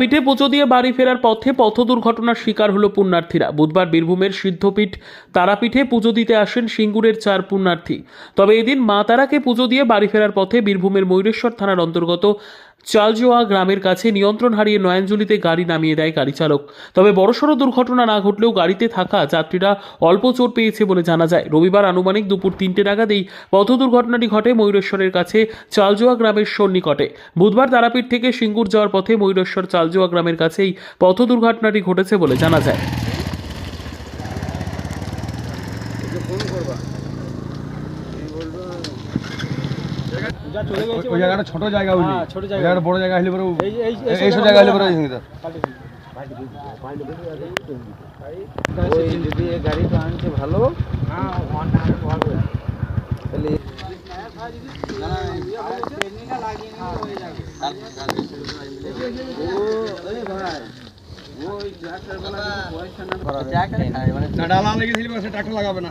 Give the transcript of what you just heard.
পিঠে পুজো দিয়ে বাড়ি ফেরার পথে পথ দুর্ঘটনার শিকার হলো পুণ্যার্থীরা। বুধবার বীরভূমের সিদ্ধপীঠ তারাপীঠে পুজো দিতে আসেন সিঙ্গুরের চার পুণ্যার্থী। তবে এদিন মা তারাকে পুজো দিয়ে বাড়ি ফেরার পথে বীরভূমের ময়ূরেশ্বর থানার অন্তর্গত চালজোয়া গ্রামের কাছে নিয়ন্ত্রণ হারিয়ে নয়াঞ্জলিতে গাড়ি নামিয়ে দেয় গাড়ি চালক। তবে বড়সড় দুর্ঘটনা না ঘটলেও গাড়িতে থাকা যাত্রীরা অল্প চোট পেয়েছে বলে জানা যায়। রবিবার আনুমানিক দুপুর তিনটে নাগাদেই পথ দুর্ঘটনাটি ঘটে ময়ূরেশ্বরের কাছে চালজোয়া গ্রামের সন্নিকটে। বুধবার তারাপীঠ থেকে সিঙ্গুর যাওয়ার পথে ময়ূরেশ্বর চালজোয়া গ্রামের কাছেই পথ দুর্ঘটনাটি ঘটেছে বলে জানা যায়। যা চলে গেছে ওই জায়গাটা ছোট জায়গা বুঝলি। হ্যাঁ, ছোট জায়গা। জায়গাটা বড় জায়গা হলে পরে এই এই এইসব জায়গা হলে পরে হিংসা ওই যদি এই গাড়িটা আনছে ভালো তাহলে ডালা লেগেছিল সে ট্রাক্টর লাগাবে না